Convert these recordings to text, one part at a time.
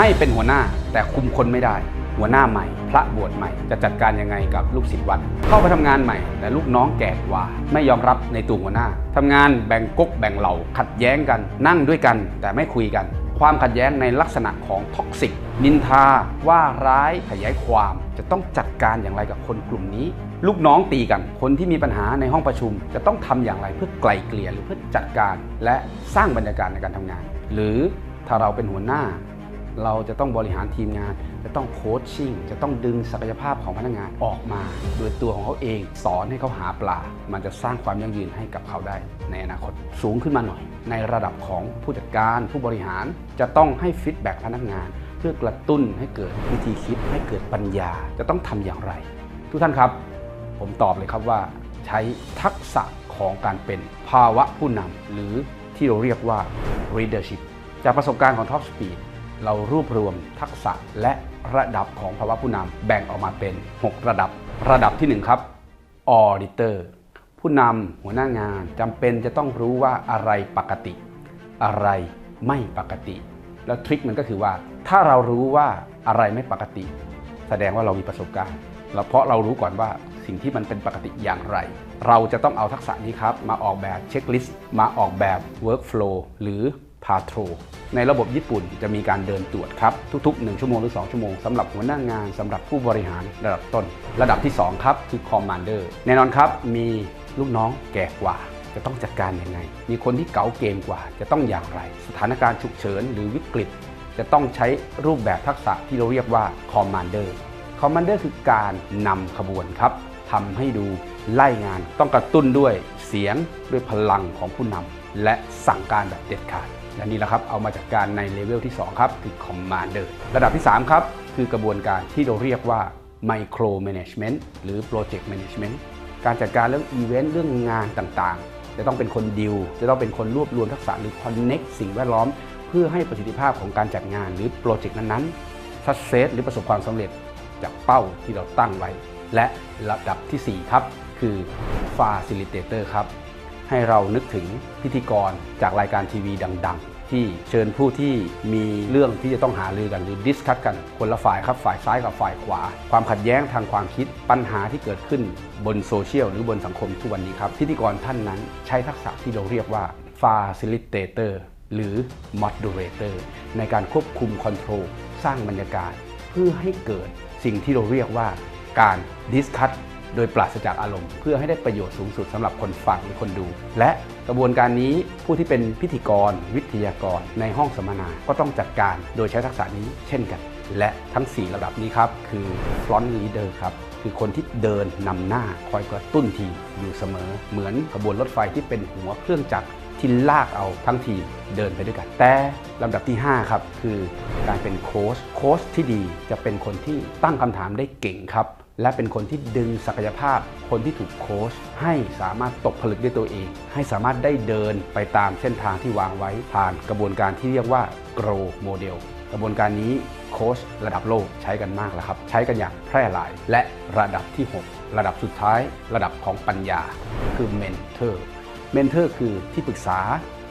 ให้เป็นหัวหน้าแต่คุมคนไม่ได้ หัวหน้าใหม่ พระบวชใหม่ จะจัดการยังไงกับลูกศิษย์วัดเข้าไปทำงานใหม่ แต่ลูกน้องแก่กว่า ไม่ยอมรับในตัวหัวหน้าทำงานแบ่งก๊กแบ่งเหล่า ขัดแย้งกัน นั่งด้วยกัน แต่ไม่คุยกัน ความขัดแย้งในลักษณะของท็อกซิกนินทาว่าร้ายขยายความจะต้องจัดการอย่างไรกับคนกลุ่มนี้ ลูกน้องตีกัน คนที่มีปัญหาในห้องประชุม จะต้องทำอย่างไรเพื่อไกลเกลี่ยหรือเพื่อจัดการ และสร้างบรรยากาศในการทำงาน หรือถ้าเราเป็นหัวหน้า เราจะต้องบริหารทีมงาน จะต้องโคชชิ่ง จะต้องดึงศักยภาพของพนักงานออกมา โดยตัวของเขาเองสอนให้เขาหาปลา มันจะสร้างความยั่งยืนให้กับเขาได้ ในอนาคตสูงขึ้นมาหน่อย ในระดับของผู้จัดการผู้บริหารจะต้องให้ฟีดแบ็กพนักงาน เพื่อกระตุ้นให้เกิดวิธีคิดให้เกิดปัญญา จะต้องทำอย่างไร ทุกท่านครับ ผมตอบเลยครับว่าใช้ทักษะของการเป็นภาวะผู้นำหรือที่เราเรียกว่า leadership จากประสบการณ์ของ Top Speed เรารวบรวมทักษะและระดับของภาวะผู้นำแบ่งออกมาเป็น 6 ระดับ ระดับที่ 1 ครับ auditor ผู้นำหัวหน้างานจำเป็นจะต้องรู้ว่าอะไรปกติ อะไรไม่ปกติ แล้วทริคมันก็คือว่า ถ้าเรารู้ว่าอะไรไม่ปกติ แสดงว่าเรามีประสบการณ์แล้วเพราะเรารู้ก่อนว่าสิ่งที่มันเป็นปกติอย่างไร เราจะต้องเอาทักษะนี้ครับ มาออกแบบเช็คลิสต์มาออกแบบ Workflow หรือ p a t r o ในระบบญี่ปุ่นจะมีการเดินตรวจครับ ทุกๆ 1 ชั่วโมงหรือ 2 ชั่วโมงสำหรับหัวหน้างานสำหรับผู้บริหารระดับต้น ระดับที่ 2 ครับ คือ Commander แน่นอนครับ มีลูกน้องแก่กว่า จะต้องจัดการยังไง มีคนที่เก๋าเกมกว่า จะต้องอย่างไร สถานการณ์ฉุกเฉินหรือวิกฤต จะต้องใช้รูปแบบทักษะที่เราเรียกว่า Commander Commander คือการนำขบวนครับทำให้ดูไล่งานต้องกระตุ้นด้วยเสียงด้วยพลังของผู้นำและสั่งการแบบเด็ดขาด และนี่แหละครับเอามาจัดการในเลเวลที่ 2 ครับ คือ Commander ระดับที่ 3 ครับ คือกระบวนการที่เราเรียกว่า Micro Management หรือ Project Management การจัดการเรื่องอีเวนต์เรื่องงานต่างๆ จะต้องเป็นคนดิวจะต้องเป็นคนรวบรวมทักษะหรือ Connect สิ่งแวดล้อม เพื่อให้ประสิทธิภาพของการจัดงานหรือโปรเจกต์นั้นๆ success หรือประสบความสำเร็จจากเป้าที่เราตั้งไว้ และระดับทีสี่4 ครับ คือ Facilitator ครับให้เรานึกถึงพิธีกรจากรายการทีวีดัง ๆ ที่เชิญผู้ที่มีเรื่องที่จะต้องหารือกันหรือดิสคัตกัน คนละฝ่ายครับฝ่ายซ้ายกับฝ่ายขวา ความขัดแย้งทางความคิดปัญหาที่เกิดขึ้นบนโซเชียลหรือบนสังคมทุกวันนี้ครับพิธีกรท่านนั้นใช้ทักษะที่เราเรียกว่า Facilitator หรือ Moderator ในการควบคุมคอนโทรลสร้างบรรยากาศ เพื่อให้เกิดสิ่งที่เราเรียกว่าการดิสคัต โดยปราศจากอารมณ์ เพื่อให้ได้ประโยชน์สูงสุดสำหรับคนฟังหรือคนดู และกระบวนการนี้ผู้ที่เป็นพิธีกร วิทยากร ในห้องสัมมนาก็ต้องจัดการโดยใช้ทักษะนี้เช่นกัน และทั้ง 4 ระดับนี้ครับ คือ front leader ครับคือคนที่เดินนำหน้าคอยกระตุ้นทีมอยู่เสมอ เหมือนขบวนรถไฟที่เป็นหัวเครื่องจักรที่ลากเอาทั้งทีมเดินไปด้วยกัน แต่ลำดับที่ 5 ครับ คือการเป็นโค้ชโค้ชที่ดีจะเป็นคนที่ตั้งคำถามได้เก่งครับ และเป็นคนที่ดึงศักยภาพ คนที่ถูกโค้ชให้สามารถตกผลึกด้วยตัวเอง ให้สามารถได้เดินไปตามเส้นทางที่วางไว้ผ่านกระบวนการที่เรียกว่า grow model กระบวนการนี้โค้ชระดับโลกใช้กันมากแล้วครับ ใช้กันอย่างแพร่หลาย และระดับที่ 6 ระดับสุดท้าย ระดับของปัญญา คือเมนเทอร์เมนเทอร์คือที่ปรึกษา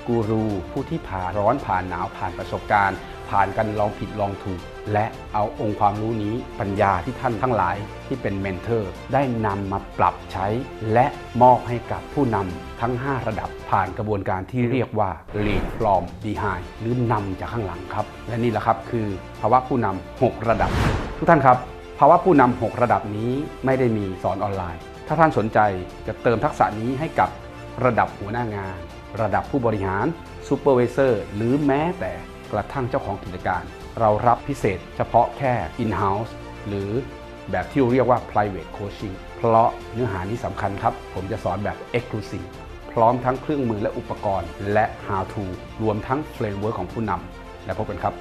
กูรู ผู้ที่ผ่านร้อนผ่านหนาวผ่านประสบการณ์ ผ่านกันลองผิดลองถูก และเอาองค์ความรู้นี้ปัญญาที่ท่านทั้งหลายที่เป็นเมนเทอร์ ได้นำมาปรับใช้ และมอบให้กับผู้นำทั้ง 5 ระดับผ่านกระบวนการที่เรียกว่า lead from behind หรือนำจากข้างหลังครับ และนี่แหละครับคือภาวะผู้นำ6ระดับ ทุกท่านครับภาวะผู้นำ6ระดับนี้ไม่ได้มีสอนออนไลน์ ถ้าท่านสนใจจะเติมทักษะนี้ให้กับระดับหัวหน้างาน ระดับผู้บริหารซูเปอร์วิเซอร์หรือแม้แต่กระทั่งเจ้าของกิจการ เรารับพิเศษเฉพาะแค่ in-house หรือแบบที่เรียกว่า private coaching เพราะเนื้อหานี้สำคัญครับ ผมจะสอนแบบ exclusive พร้อมทั้งเครื่องมือและอุปกรณ์และ how to รวมทั้ง framework ของผู้นำและพบกันครับ